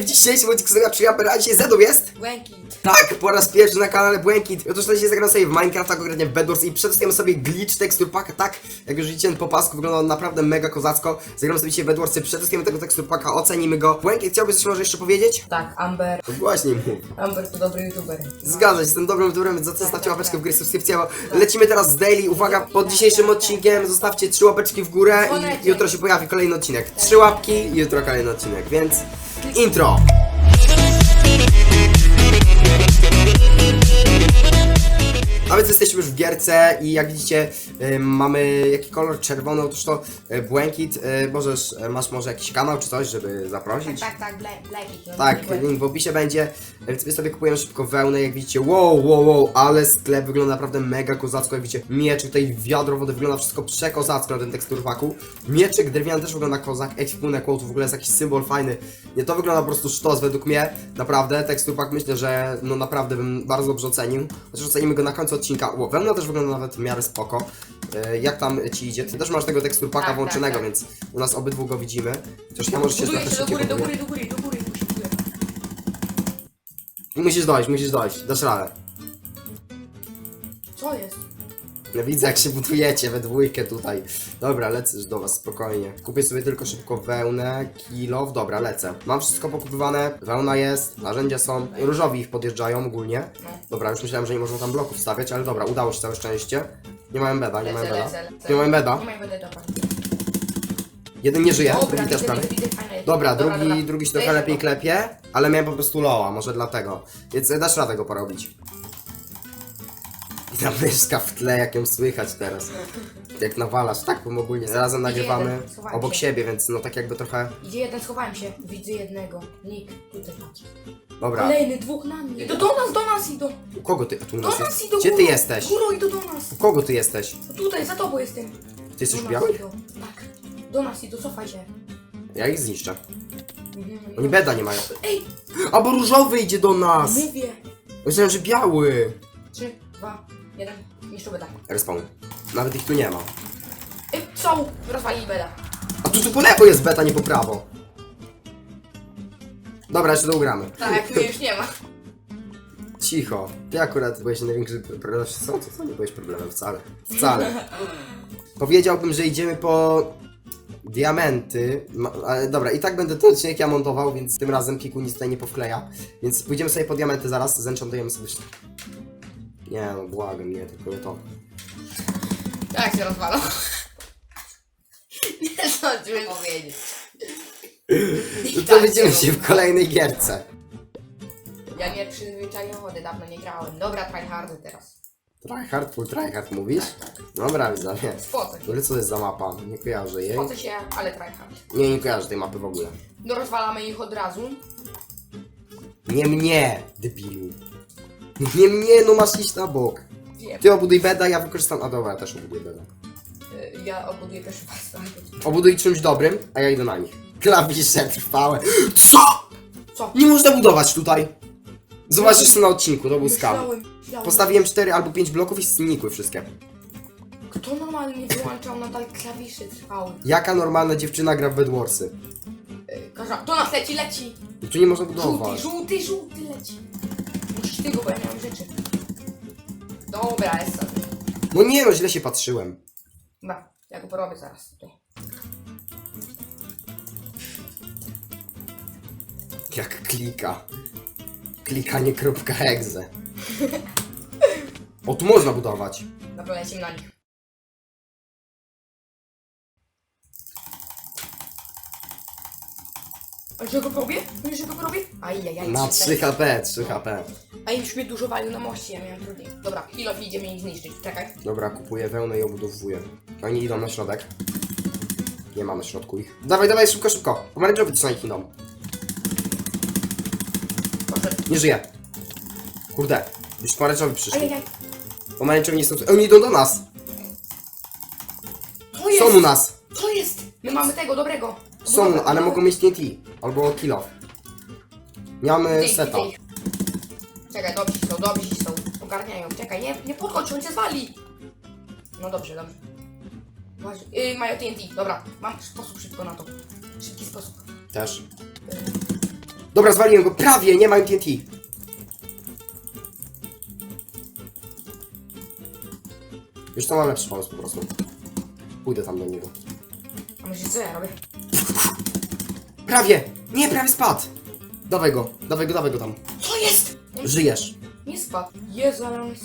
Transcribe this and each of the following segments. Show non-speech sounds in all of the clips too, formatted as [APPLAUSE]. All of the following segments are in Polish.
W dzisiejszym odcinku sobie przyjadę, a dzisiaj Zedu jest? Błękit. Tak, po raz pierwszy na kanale Błękit. Otóż się zagram sobie w Minecrafta, konkretnie w Bedwars i przetestujemy sobie glitch tekstur pack, tak? Jak już widzicie po pasku, wygląda on naprawdę mega kozacko. Zagramy sobie dzisiaj w Bedwarsy, przetestujemy tego tekstur packa, ocenimy go. Błękit, chciałbyś coś może jeszcze powiedzieć? Tak, Amber. To Właśnie mów. Amber to dobry youtuber. Zgadza się, jestem dobrym youtuberem, więc za co zostawcie łapeczkę w górę, subskrypcję. bo Lecimy teraz z daily. Uwaga, pod dzisiejszym odcinkiem zostawcie trzy łapeczki w górę i jutro się pojawi kolejny odcinek. Trzy łapki i jutro kolejny odcinek, więc intro! A więc jesteśmy już w gierce i jak widzicie y, mamy jaki kolor czerwony, otóż to y, błękit. Y, możesz, y, masz może jakiś kanał czy coś, żeby zaprosić? Tak, tak, Blackit. no, Tak, link w opisie będzie. Więc my sobie kupujemy szybko wełnę, jak widzicie. Wow, wow, wow, ale sklep wygląda naprawdę mega kozacko. Jak widzicie, miecz, tutaj wiadro wody, wygląda wszystko przekozacko na tym teksturwaku. Mieczyk drewniany też wygląda kozak. Ekwipunek quote w ogóle jest jakiś symbol fajny. Nie, to wygląda po prostu sztos według mnie. Naprawdę, teksturpak myślę, że no naprawdę bym bardzo dobrze ocenił. Chociaż ocenimy go na końcu odcinka. O, wełna też wygląda nawet w miarę spoko. E, jak tam ci idzie? Ty też masz tego teksturpaka Tak, włączonego, tak, tak. więc u nas obydwu go widzimy. Chociaż ja może się Buduję się do góry, do góry, do góry, do góry. Musisz dojść, musisz dojść, dasz radę. Co jest? Ja widzę jak się budujecie we dwójkę tutaj. Dobra, lecę już do was spokojnie. Kupię sobie tylko szybko wełnę, kilow, dobra, lecę. Mam wszystko pokupywane, wełna jest, narzędzia są, różowi ich podjeżdżają ogólnie. Dobra, już myślałem, że nie można tam bloków stawiać, ale dobra, udało się całe szczęście. Nie ma embeda, nie ma Lecę, embeda. lecę, lecę. Nie ma embeda. Nie ma embeda, dobra. Jeden nie żyje, drugi też prawie. Dobra, drugi, dobra. drugi się trochę lepiej klepie, ale miałem po prostu loa, może dlatego. Więc e, dasz radę go porobić. Ta myszka w tle, jak ją słychać teraz. Jak nawalasz, tak, bo ogólnie razem nagrywamy jeden, schowałem obok się. siebie, więc no tak jakby trochę... Idzie jeden, schowałem się. Widzę jednego. Nick, tutaj patrz. Dobra, Kolejny, dwóch na mnie. Do, do nas, do nas idą. u kogo ty? A tu u Do nas nas jest? idą. Gdzie ty górą. jesteś? Górą idą do nas. U kogo ty jesteś? Tutaj, za tobą jestem. Ty jesteś Do nas biały? idą. Tak. Do nas idą, cofaj się. Ja ich zniszczę. Mhm. Oni beda nie mają. Ej, A bo różowy idzie do nas! mówię. Myślałem, że biały. Trzy, dwa, jeden. Niszczę beda. Respawn. Nawet ich tu nie ma. Ej, są! Rozwalili beda. A tu, tu po lewo jest beta, nie po prawo. Dobra, jeszcze to ugramy. Tak, mnie już nie ma. Cicho. Ty akurat byłeś największy problem. Co, co, co? Nie byłeś problemem wcale. Wcale. [LAUGHS] Powiedziałbym, że idziemy po diamenty. Ma, ale dobra, i tak będę ten odcinek ja montował, więc tym razem Kiku nic tutaj nie powkleja. Więc pójdziemy sobie po diamenty zaraz, zenchantujemy sobie. Nie no, błagam, nie, tylko nie to. Jak się rozwalą? [LAUGHS] Nie zdążyłem powiedzieć. No to widzimy się w kolejnej gierce. Ja nie przyzwyczajony, dawno nie grałem. Dobra, tryhardy teraz. Tryhard, full tryhard mówisz? Dobra, widzowie. Spocę się. Ale co to jest za mapa? Nie kojarzę jej. Spocę się, ale tryhard. Nie, nie kojarzę tej mapy w ogóle. No rozwalamy ich od razu. Nie mnie, debilu. Nie mnie, no masz iść na bok. Wiem. Ty obuduj beda, ja wykorzystam... A dobra, ja też obuduję beda. Y, Ja obuduję pierwszy was. Obuduj czymś dobrym, a ja idę na nich. Klawisze trwałe. Co? Co? Nie można budować tutaj. Zobaczysz to na odcinku, to był skam. Myślałem, myślałem. Postawiłem 4 albo 5 bloków i znikły wszystkie. Kto normalnie wyłączał nadal klawiszy trwały? Jaka normalna dziewczyna gra w Bedwarsy? Y, Każa, do nas leci, leci! Tu nie można Żółty, budować. żółty, żółty leci. Tego, bo ja nie mam rzeczy. Dobra, jest sobie. No nie no, źle się patrzyłem. Dobra, ja go porobię zaraz tutaj. Jak klika. Klikanie kropka exe. [LAUGHS] O, tu można budować. Dobra, lecimy na nich. A czego robię? Wiesz, czego robię? Ajajaj, trzy 3 HP, 3 HP. A już mnie dużo walił na moście, ja miałem trudniej. Dobra, Hilo idziemy ich zniszczyć, czekaj. Dobra, kupuję wełnę i obudowuję. Oni idą na środek. Nie ma na środku ich. Dawaj, dawaj, szybko, szybko. Pomarańczowi co ich idą. Poszedł. Nie żyje. Kurde, już pomarańczowi przyszli. Ajajaj. Nie są... Oni idą do nas. To jest! Są u nas. To jest! My mamy tego, dobrego. Są, ale mogą mieć TNT. Albo kill off. Mamy ich, seta. Czekaj, dobrzy są, dobrzy są. Ogarniają. Czekaj, nie, nie podchodź, on cię zwali. No dobrze, dobrze. Yy, mają TNT, dobra. Mam sposób szybko na to. Szybki sposób. Też. Dobra, zwaliłem go, prawie, nie mam TNT. Już to mam lepszy pomysł po prostu. Pójdę tam do niego. A myślisz, co ja robię? Prawie! Nie, prawie spadł! Dawaj go, dawaj go, dawaj go tam. Co jest? Żyjesz. nie spadł. Jezu, ale on jest.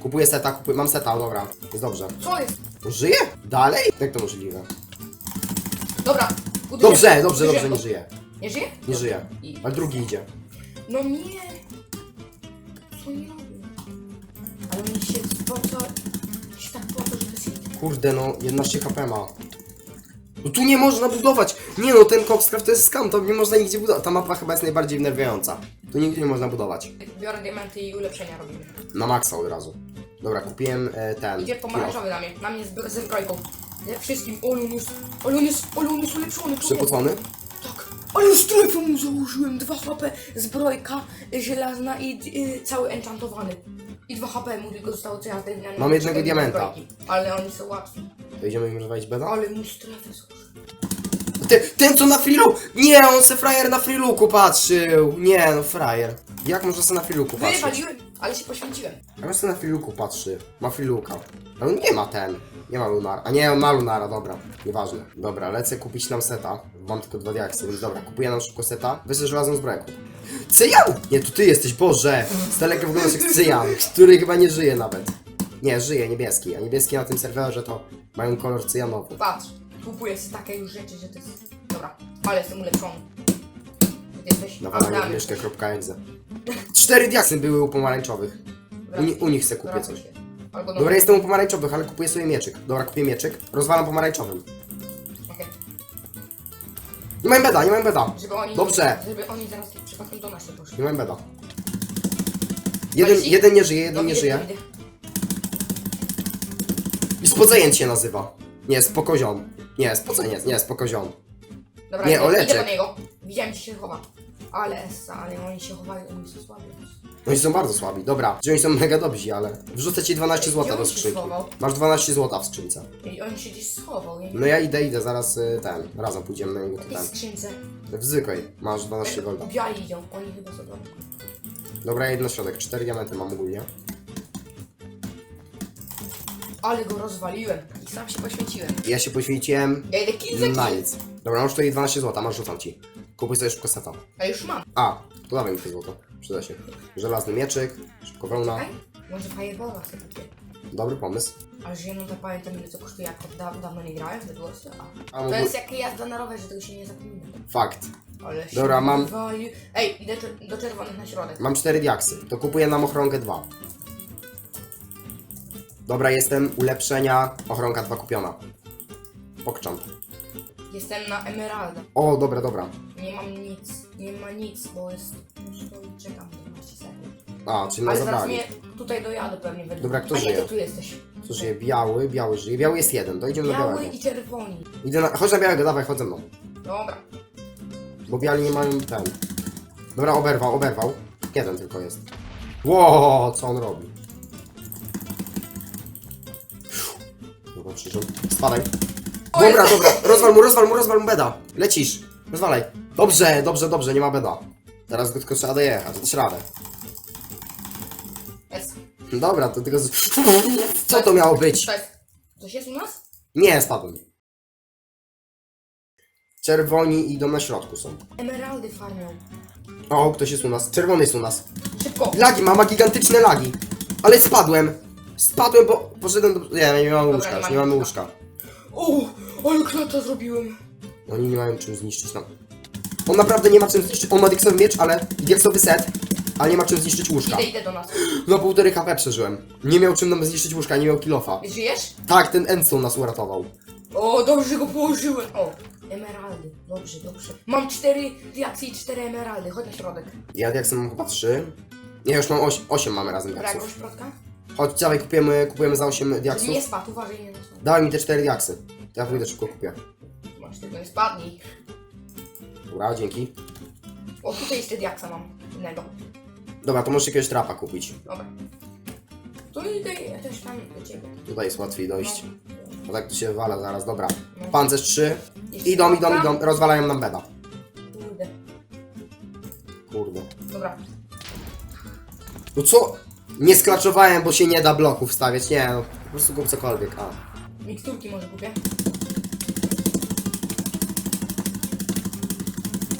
Kupuję seta, kupuję, mam seta, dobra. Jest dobrze. Co jest? Żyje? Dalej? Jak to możliwe? Dobra. uderzyłem Dobrze, dobrze, dobrze, nie żyje. Nie żyje? Nie żyje. I... Ale drugi idzie. No nie. Co nie robią? Ale oni się po co... się tak po to, że to jest hit. Kurde, no, 11 HP ma. No tu nie można budować! Nie no, ten Coxcraft to jest skam, to nie można nigdzie budować. Ta mapa chyba jest najbardziej wnerwiająca. Tu nigdzie nie można budować. Biorę diamenty i ulepszenia robimy. Na maksa od razu. Dobra, kupiłem e, ten. Idzie pomarańczowy na mnie. Na mnie z, ze zbrojką. Ze wszystkim. Olun jest... Olun jest... Olun jest ulepszony. Przypocony? Tak. Ale już telefon mu założyłem. 2 HP, zbrojka y, żelazna i y, cały enchantowany. I 2 HP mu tylko zostało co ja zdejmę. Mam jednego diamenta. Ale oni są łatwi. Idziemy już wejść beda? Ale mu strefy są. Ten, ten co na freelu! Nie, on se frajer na freelooku patrzył! Nie, no frajer. Jak można se na freelooku patrzeć? Wywaliłem, ale się poświęciłem. Jak on se na freelooku patrzy? Ma freelooka. Ale on nie ma ten. Nie ma lunara. A nie, on ma lunara, dobra. Nieważne. Dobra, lecę kupić nam seta. Mam tylko dwa diaksy, więc dobra, kupuję nam szybko seta. Weź żelazną zbroję. kup. Cyjan! Nie, to ty jesteś, Boże! Z daleka wyglądasz jak Cyjan, który chyba nie żyje nawet. Nie, żyje, niebieski. A niebieski na tym serwerze to mają kolor cyjanowy. Patrz, kupuję sobie takie już rzeczy, że to jest... Dobra, ale jestem ulepszony. Ty jesteś... Nawalanie Adamie. mieszka.exe. Cztery diaksy były u pomarańczowych. U, ni- u nich se kupię coś. Albo no. Dobra, jestem u pomarańczowych, ale kupuję sobie mieczyk. Dobra, kupię mieczyk. Rozwalam pomarańczowym. Okej. Nie mam beda, nie mam beda. Żeby oni... Dobrze. Żeby oni zaraz przypadkiem do nas nie poszli. Nie mam beda. Jeden, jeden nie żyje, jeden No, nie idę, żyje. idę. I spodzajęć się nazywa. Nie, spokoziom. Nie, spodzajęć, nie, spokoziom. Dobra, Nie, idę, Oleczek. idę do niego. Widziałem, gdzie się chowa. Ale Essa, ale oni się chowają, oni są słabi. Oni są bardzo słabi. Dobra, że oni są mega dobrzy, ale... Wrzucę ci 12 Gdzie złota on do się skrzynki. schował? Masz 12 złota w skrzynce. I on się gdzieś schował. Nie? No ja idę, idę, zaraz y, ten, razem pójdziemy na niego W ten. skrzynce. W zwykłej, masz 12 golda. Biali idą, oni chyba są dobrzy. Dobra, jedno środek, 4 diamenty mam ogólnie. Ale go rozwaliłem i sam się poświęciłem. Ja się poświęciłem idę kill za na nic. Dobra, masz tutaj 12 złota, masz rzucam ci. Kupuj sobie szybko seta. A już mam. A, to dawaj mi te złoto, przyda się. Żelazny mieczyk, szybko wełna. Może Fireballa sobie kupię. Dobry pomysł. Ale że ja no to pamiętam ile co kosztuje, jak od da dawno nie grałem w Bedwarsy. A, A to mógł... jest jak jazda na rowerze, tego się nie zapomina. Fakt. Ale się Dobra, mam- wywali- Ej, idę czer- do czerwonych na środek. Mam 4 diaksy, to kupuję nam ochronkę 2. Dobra, jestem ulepszenia, ochronka 2 kupiona. Pokczam. Jestem na Emeralda. O, dobra, dobra. Nie mam nic, nie ma nic, bo jest... Już to czekam 12 sekund. A, czyli nas Ale zaraz zabrali. mnie tutaj dojadę pewnie we Dobra, kto A nie, żyje? to tu jesteś. Co żyje? Biały, biały żyje. Biały jest jeden, to idziemy do Biały białego. i czerwoni. Idę na... Chodź na białego, dawaj, chodź ze mną. Dobra. Bo biali nie mają ten. Dobra, oberwał, oberwał. Jeden tylko jest. Ło, co on robi? Przyszedł. Spadaj. Dobra, dobra, rozwal mu, rozwal mu, rozwal mu beda. Lecisz. Rozwalaj. Dobrze, dobrze, dobrze, nie ma beda. Teraz go tylko trzeba dojechać, dasz radę. Jest. Dobra, to tylko... z- [LAUGHS] Co to miało być? Coś jest u nas? Nie, spadłem. Czerwoni idą na środku są. Emeraldy farmią. O, ktoś jest u nas. Czerwony jest u nas. Szybko. Lagi, mama gigantyczne lagi. Ale spadłem. Spadłem, bo poszedłem do... Nie, nie mamy łóżka, nie już nie mamy łóżka. O, ale klata zrobiłem. Oni nie mają czym zniszczyć nam. On naprawdę nie ma czym zniszczyć. On ma diaksowy miecz, ale... i diaksowy set, ale nie ma czym zniszczyć łóżka. Idę, idę do nas. No półtorej HP przeżyłem. Nie miał czym nam zniszczyć łóżka, nie miał kilofa. Żyjesz? Tak, ten Enstone nas uratował. O, dobrze go położyłem. O, emeraldy. Dobrze, dobrze. Mam cztery diaksy i cztery emeraldy. Chodź na środek. Ja diaksy mam chyba trzy. Nie, już mam oś, 8 mamy razem Dobra, diaksów. plotka? Chodź, dawaj, kupujemy, kupujemy za 8 Żeby diaksów. nie spadł, uważaj, nie zasłon. Dawaj mi te 4 diaksy. Ja pójdę szybko kupię. Masz tylko nie spadnij. Dobra, dzięki. O, tutaj jeszcze diaksa mam. Innego. Dobra, to możesz jakiegoś trapa kupić. Dobra. Tu idę ja też tam do ciebie. Tutaj jest łatwiej dojść. No. A tak to się wywala zaraz, dobra. No. Pancerz 3. Jeszcze Idą, idą, tam? idą, rozwalają nam beda. Kurde. kurde. Dobra. No co? Nie sklaczowałem, bo się nie da bloków wstawiać. Nie, no. Po prostu kup cokolwiek. A. Miksturki może kupię.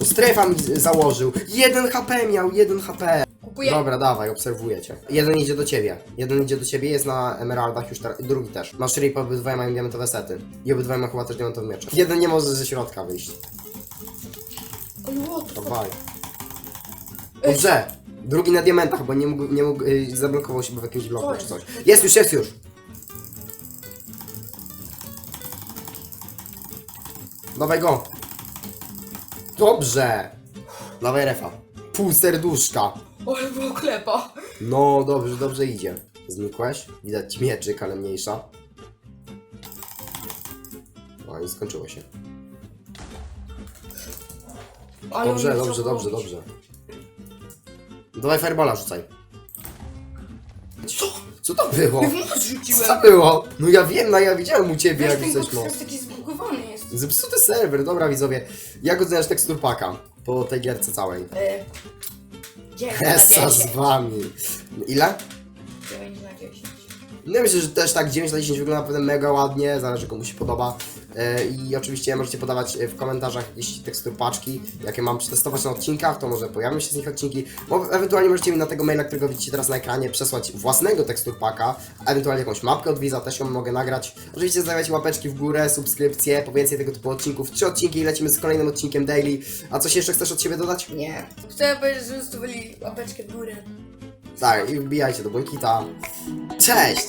No strefa mi z- założył. Jeden HP miał, jeden HP. Kupuję. Dobra, dawaj, obserwuję cię. Jeden idzie do ciebie. Jeden idzie do ciebie, jest na emeraldach już teraz. Drugi też. Masz rip, obydwaj mają diamentowe sety. I obydwaj mają chyba też diamentowe miecze. Jeden nie może ze środka wyjść. Oj, what the fuck? Dawaj. Dobrze. Drugi na diamentach, bo nie mógł, nie mógł yy, zablokował się w jakimś bloku czy coś. Jest już, jest już. Dawaj go. Dobrze. Dawaj refa. Pół serduszka. Ale było klepa. No, dobrze, dobrze idzie. Znikłeś? Widać mieczyk, ale mniejsza. No i skończyło się. Ale Dobrze, dobrze, dobrze, robić. dobrze. Dawaj firebola rzucaj. Co? Co to było? Ja w Co rzuciłem. to było? No ja wiem, no ja widziałem u ciebie Wiesz, jak ten coś taki zbugowany jest. Zepsuty serwer, dobra widzowie. Jak oceniasz tekstur paka po tej gierce całej? E, 9 na [LAUGHS] Esa z 10. wami. Ile? 9 na 10. No myślę, że też tak 9 na 10 wygląda naprawdę mega ładnie, zależy komu się podoba. E, I oczywiście możecie podawać e, w komentarzach jakieś tekstur paczki, jakie mam przetestować na odcinkach, to może pojawią się z nich odcinki. Bo ewentualnie możecie mi na tego maila, którego widzicie teraz na ekranie, przesłać własnego tekstur paka, a ewentualnie jakąś mapkę od Wiza, też ją mogę nagrać. Oczywiście zostawiacie łapeczki w górę, subskrypcje, po więcej tego typu odcinków. Trzy odcinki i lecimy z kolejnym odcinkiem daily. A coś jeszcze chcesz od siebie dodać? Nie. Chcę powiedzieć, że zostawili łapeczkę w górę. Tak, i wbijajcie do Błękita. Cześć!